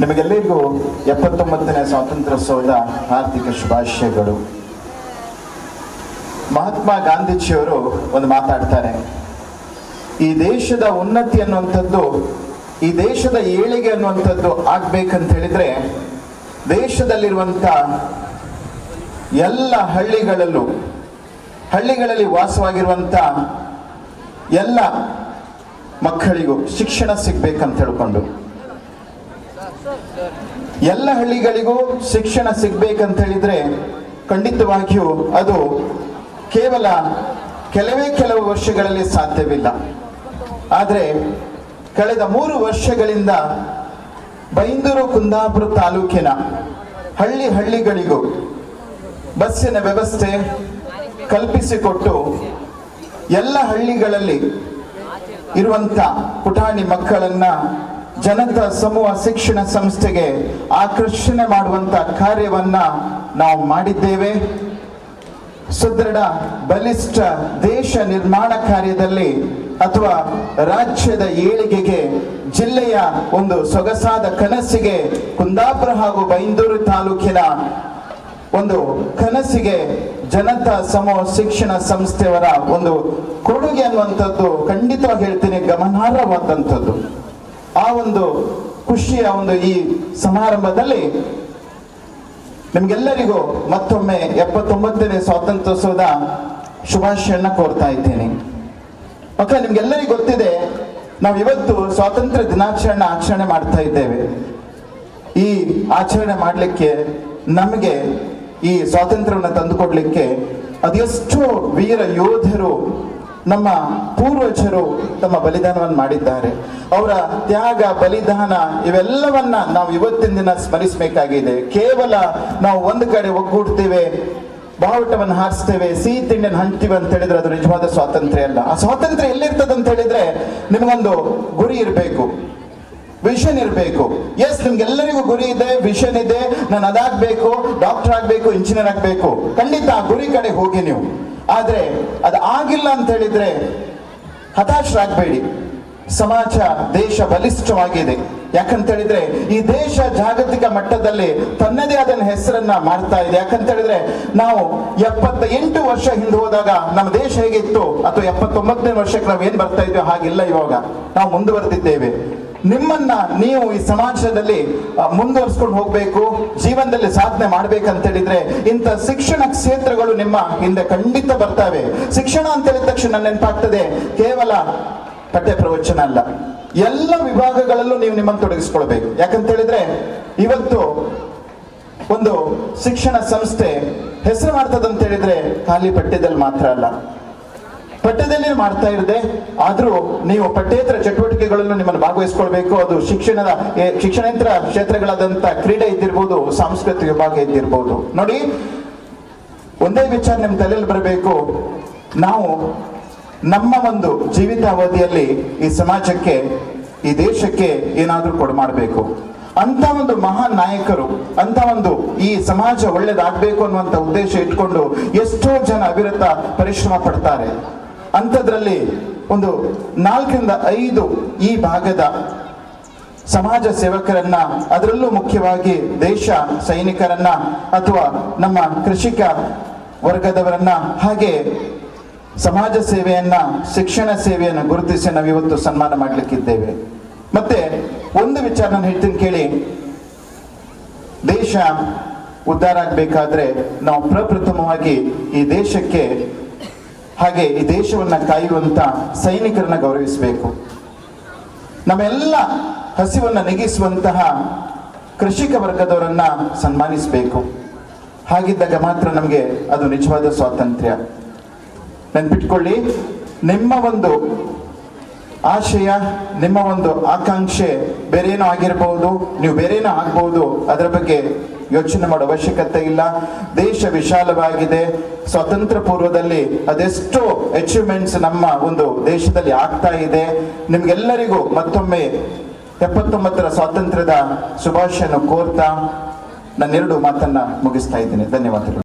ನಿಮಗೆಲ್ಲರಿಗೂ ಎಪ್ಪತ್ತೊಂಬತ್ತನೇ ಸ್ವಾತಂತ್ರ್ಯೋತ್ಸವದ ಹಾರ್ದಿಕ ಶುಭಾಶಯಗಳು. ಮಹಾತ್ಮ ಗಾಂಧೀಜಿಯವರು ಒಂದು ಮಾತಾಡ್ತಾರೆ. ಈ ದೇಶದ ಉನ್ನತಿ ಅನ್ನುವಂಥದ್ದು, ಈ ದೇಶದ ಏಳಿಗೆ ಅನ್ನುವಂಥದ್ದು ಆಗ್ಬೇಕಂತ ಹೇಳಿದ್ರೆ, ದೇಶದಲ್ಲಿರುವಂಥ ಎಲ್ಲ ಹಳ್ಳಿಗಳಲ್ಲೂ, ಹಳ್ಳಿಗಳಲ್ಲಿ ವಾಸವಾಗಿರುವಂಥ ಎಲ್ಲ ಮಕ್ಕಳಿಗೂ ಶಿಕ್ಷಣ ಸಿಗ್ಬೇಕಂತ ಹೇಳ್ಕೊಂಡು ಎಲ್ಲ ಹಳ್ಳಿಗಳಿಗೂ ಶಿಕ್ಷಣ ಸಿಗ್ಬೇಕಂತ ಹೇಳಿದ್ರೆ ಖಂಡಿತವಾಗಿಯೂ ಅದು ಕೇವಲ ಕೆಲವೇ ಕೆಲವು ವರ್ಷಗಳಲ್ಲಿ ಸಾಧ್ಯವಿಲ್ಲ. ಆದರೆ ಕಳೆದ ಮೂರು ವರ್ಷಗಳಿಂದ ಬೈಂದೂರು ಕುಂದಾಪುರ ತಾಲೂಕಿನ ಹಳ್ಳಿ ಹಳ್ಳಿಗಳಿಗೂ ಬಸ್ಸಿನ ವ್ಯವಸ್ಥೆ ಕಲ್ಪಿಸಿಕೊಟ್ಟು ಎಲ್ಲ ಹಳ್ಳಿಗಳಲ್ಲಿ ಇರುವಂತ ಪುಟಾಣಿ ಮಕ್ಕಳನ್ನ ಜನತಾ ಸಮೂಹ ಶಿಕ್ಷಣ ಸಂಸ್ಥೆಗೆ ಆಕರ್ಷಣೆ ಮಾಡುವಂತ ಕಾರ್ಯವನ್ನ ನಾವು ಮಾಡಿದ್ದೇವೆ. ಸುದೃಢ, ಬಲಿಷ್ಠ ದೇಶ ನಿರ್ಮಾಣ ಕಾರ್ಯದಲ್ಲಿ ಅಥವಾ ರಾಜ್ಯದ ಏಳಿಗೆಗೆ, ಜಿಲ್ಲೆಯ ಒಂದು ಸೊಗಸಾದ ಕನಸಿಗೆ ಕುಂದಾಪುರ ಹಾಗೂ ಬೈಂದೂರು ತಾಲೂಕಿನ ಒಂದು ಕನಸಿಗೆ ಜನತಾ ಸಮೂಹ ಶಿಕ್ಷಣ ಸಂಸ್ಥೆಯವರ ಒಂದು ಕೊಡುಗೆ ಅನ್ನುವಂಥದ್ದು ಖಂಡಿತವಾಗಿ ಹೇಳ್ತೀನಿ, ಗಮನಾರ್ಹವಾದಂಥದ್ದು. ಆ ಒಂದು ಖುಷಿಯ ಒಂದು ಈ ಸಮಾರಂಭದಲ್ಲಿ ನಿಮ್ಗೆಲ್ಲರಿಗೂ ಮತ್ತೊಮ್ಮೆ ಎಪ್ಪತ್ತೊಂಬತ್ತನೇ ಸ್ವಾತಂತ್ರ್ಯೋತ್ಸವದ ಶುಭಾಶಯನ್ನ ಕೋರ್ತಾ ಇದ್ದೇನೆ. ಮಕ್ಕಳ, ನಿಮ್ಗೆಲ್ಲರಿಗೂ ಗೊತ್ತಿದೆ, ನಾವು ಇವತ್ತು ಸ್ವಾತಂತ್ರ್ಯ ದಿನಾಚರಣೆ ಆಚರಣೆ ಮಾಡ್ತಾ ಇದ್ದೇವೆ. ಈ ಆಚರಣೆ ಮಾಡಲಿಕ್ಕೆ ನಮಗೆ ಈ ಸ್ವಾತಂತ್ರ್ಯವನ್ನು ತಂದುಕೊಡ್ಲಿಕ್ಕೆ ಅದೆಷ್ಟೋ ವೀರ ಯೋಧರು ನಮ್ಮ ಪೂರ್ವಜರು ತಮ್ಮ ಬಲಿದಾನವನ್ನು ಮಾಡಿದ್ದಾರೆ. ಅವರ ತ್ಯಾಗ, ಬಲಿದಾನ ಇವೆಲ್ಲವನ್ನ ನಾವು ಇವತ್ತಿನ ದಿನ ಸ್ಮರಿಸಬೇಕಾಗಿದೆ. ಕೇವಲ ನಾವು ಒಂದು ಕಡೆ ಒಗ್ಗೂಡ್ತೇವೆ, ಬಾವುಟವನ್ನು ಹಾರಿಸ್ತೇವೆ, ಸಿಹಿ ತಿಂಡಿಯನ್ನು ಹಂಚ್ತೀವಿ ಅಂತ ಹೇಳಿದ್ರೆ ಅದು ನಿಜವಾದ ಸ್ವಾತಂತ್ರ್ಯ ಅಲ್ಲ. ಆ ಸ್ವಾತಂತ್ರ್ಯ ಎಲ್ಲಿರ್ತದೆ ಅಂತ ಹೇಳಿದ್ರೆ ನಿಮಗೊಂದು ಗುರಿ ಇರಬೇಕು. ವಿಷನ್ ಇರಬೇಕು. ಎಸ್ ನಿಮ್ಗೆಲ್ಲರಿಗೂ ಗುರಿ ಇದೆ ವಿಷನ್ ಇದೆ. ನಾನು ಅದಾಗಬೇಕು ಡಾಕ್ಟರ್ ಆಗಬೇಕು ಇಂಜಿನಿಯರ್ ಆಗಬೇಕು. ಖಂಡಿತ ಆ ಗುರಿ ಕಡೆ ಹೋಗಿ ನೀವು. ಆದರೆ ಅದು ಆಗಿಲ್ಲ ಅಂತ ಹೇಳಿದ್ರೆ ಹತಾಶರಾಗಬೇಡಿ. ಸಮಾಜ, ದೇಶ ಬಲಿಷ್ಠವಾಗಿದೆ. ಯಾಕಂತ ಹೇಳಿದ್ರೆ ಈ ದೇಶ ಜಾಗತಿಕ ಮಟ್ಟದಲ್ಲಿ ತನ್ನದೇ ಆದ ಹೆಸರನ್ನ ಮಾಡ್ತಾ ಇದೆ. ಯಾಕಂತ ಹೇಳಿದ್ರೆ ನಾವು ಎಪ್ಪತ್ತ ಎಂಟು ವರ್ಷ ಹಿಂದೆ ಹೋದಾಗ ನಮ್ಮ ದೇಶ ಹೇಗಿತ್ತು? ಅಥವಾ ಎಪ್ಪತ್ತೊಂಬತ್ತನೇ ವರ್ಷಕ್ಕೆ ನಾವು ಏನ್ ಬರ್ತಾ ಇದ್ವಿ? ಹಾಗಿಲ್ಲ ಇವಾಗ. ನಾವು ಮುಂದುವರೆದಿದ್ದೇವೆ. ನಿಮ್ಮನ್ನ ನೀವು ಈ ಸಮಾಜದಲ್ಲಿ ಮುಂದುವರಿಸ್ಕೊಂಡು ಹೋಗ್ಬೇಕು, ಜೀವನದಲ್ಲಿ ಸಾಧನೆ ಮಾಡ್ಬೇಕಂತ ಹೇಳಿದ್ರೆ ಇಂಥ ಶಿಕ್ಷಣ ಕ್ಷೇತ್ರಗಳು ನಿಮ್ಮ ಹಿಂದೆ ಖಂಡಿತ ಬರ್ತವೆ. ಶಿಕ್ಷಣ ಅಂತ ಹೇಳಿದ ತಕ್ಷಣ ನೆನಪಾಗ್ತದೆ, ಕೇವಲ ಪಠ್ಯ ಪ್ರವಚನ ಅಲ್ಲ. ಎಲ್ಲ ವಿಭಾಗಗಳಲ್ಲೂ ನೀವು ನಿಮ್ಮನ್ನು ತೊಡಗಿಸ್ಕೊಳ್ಬೇಕು. ಯಾಕಂತ ಹೇಳಿದ್ರೆ ಇವತ್ತು ಒಂದು ಶಿಕ್ಷಣ ಸಂಸ್ಥೆ ಹೆಸರು ಮಾಡ್ತದಂತ ಹೇಳಿದ್ರೆ ಖಾಲಿ ಪಠ್ಯದಲ್ಲಿ ಮಾತ್ರ ಅಲ್ಲ. ಪಠ್ಯದಲ್ಲಿ ಮಾಡ್ತಾ ಇರದೆ, ಆದ್ರೂ ನೀವು ಪಠ್ಯೇತರ ಚಟುವಟಿಕೆಗಳನ್ನು ನಿಮ್ಮನ್ನು ಭಾಗವಹಿಸ್ಕೊಳ್ಬೇಕು. ಅದು ಶಿಕ್ಷಣದ ಶಿಕ್ಷಣೇತರ ಕ್ಷೇತ್ರಗಳಾದಂತ ಕ್ರೀಡೆ ಇದ್ದಿರ್ಬೋದು, ಸಾಂಸ್ಕೃತಿಕ ವಿಭಾಗ ಇದ್ದಿರ್ಬೋದು. ನೋಡಿ, ಒಂದೇ ವಿಚಾರ ನಿಮ್ಮ ತಲೆಯಲ್ಲಿ ಬರಬೇಕು. ನಾವು ನಮ್ಮ ಒಂದು ಜೀವಿತಾವಧಿಯಲ್ಲಿ ಈ ಸಮಾಜಕ್ಕೆ, ಈ ದೇಶಕ್ಕೆ ಏನಾದ್ರೂ ಕೊಡು ಮಾಡಬೇಕು ಅಂತ ಒಂದು ಮಹಾನ್ ನಾಯಕರು ಅಂತ ಒಂದು ಈ ಸಮಾಜ ಒಳ್ಳೇದಾಗಬೇಕು ಅನ್ನುವಂತ ಉದ್ದೇಶ ಇಟ್ಕೊಂಡು ಎಷ್ಟೋ ಜನ ಅವಿರತ ಪರಿಶ್ರಮ ಪಡ್ತಾರೆ. ಅಂಥದ್ರಲ್ಲಿ ಒಂದು ನಾಲ್ಕರಿಂದ ಐದು ಈ ಭಾಗದ ಸಮಾಜ ಸೇವಕರನ್ನ, ಅದರಲ್ಲೂ ಮುಖ್ಯವಾಗಿ ದೇಶ ಸೈನಿಕರನ್ನ ಅಥವಾ ನಮ್ಮ ಕೃಷಿಕ ವರ್ಗದವರನ್ನ, ಹಾಗೆ ಸಮಾಜ ಸೇವೆಯನ್ನ, ಶಿಕ್ಷಣ ಸೇವೆಯನ್ನು ಗುರುತಿಸಿ ನಾವು ಇವತ್ತು ಸನ್ಮಾನ ಮಾಡಲಿಕ್ಕಿದ್ದೇವೆ. ಮತ್ತೆ ಒಂದು ವಿಚಾರ ನಾನು ಹೇಳ್ತೀನಿ ಕೇಳಿ. ದೇಶ ಉದ್ಧಾರ ಆಗ್ಬೇಕಾದ್ರೆ ನಾವು ಪ್ರಪ್ರಥಮವಾಗಿ ಈ ದೇಶಕ್ಕೆ ಹಾಗೆ ಈ ದೇಶವನ್ನ ಕಾಯುವಂತ ಸೈನಿಕರನ್ನ ಗೌರವಿಸಬೇಕು. ನಮ್ಮೆಲ್ಲ ಹಸಿವನ್ನ ನೆಗಿಸುವಂತಹ ಕೃಷಿಕ ವರ್ಗದವರನ್ನ ಸನ್ಮಾನಿಸಬೇಕು. ಹಾಗಿದ್ದಾಗ ಮಾತ್ರ ನಮಗೆ ಅದು ನಿಜವಾದ ಸ್ವಾತಂತ್ರ್ಯ. ನೆನ್ಪಿಟ್ಕೊಳ್ಳಿ, ನಿಮ್ಮ ಒಂದು ಆಶಯ, ನಿಮ್ಮ ಒಂದು ಆಕಾಂಕ್ಷೆ ಬೇರೇನೋ ಆಗಿರಬಹುದು ನೀವು ಬೇರೇನೋ ಆಗ್ಬಹುದು ಅದರ ಬಗ್ಗೆ ಯೋಚನೆ ಮಾಡೋ ಅವಶ್ಯಕತೆ ಇಲ್ಲ. ದೇಶ ವಿಶಾಲವಾಗಿದೆ. ಸ್ವಾತಂತ್ರ್ಯ ಪೂರ್ವದಲ್ಲಿ ಅದೆಷ್ಟೋ ಅಚೀವ್ಮೆಂಟ್ಸ್ ನಮ್ಮ ಒಂದು ದೇಶದಲ್ಲಿ ಆಗ್ತಾ ಇದೆ. ನಿಮ್ಗೆಲ್ಲರಿಗೂ ಮತ್ತೊಮ್ಮೆ ಎಪ್ಪತ್ತೊಂಬತ್ತರ ಸ್ವಾತಂತ್ರ್ಯದ ಶುಭಾಶಯನ್ನು ಕೋರ್ತಾ ನನ್ನೆರಡು ಮಾತನ್ನ ಮುಗಿಸ್ತಾ ಇದ್ದೇನೆ. ಧನ್ಯವಾದಗಳು.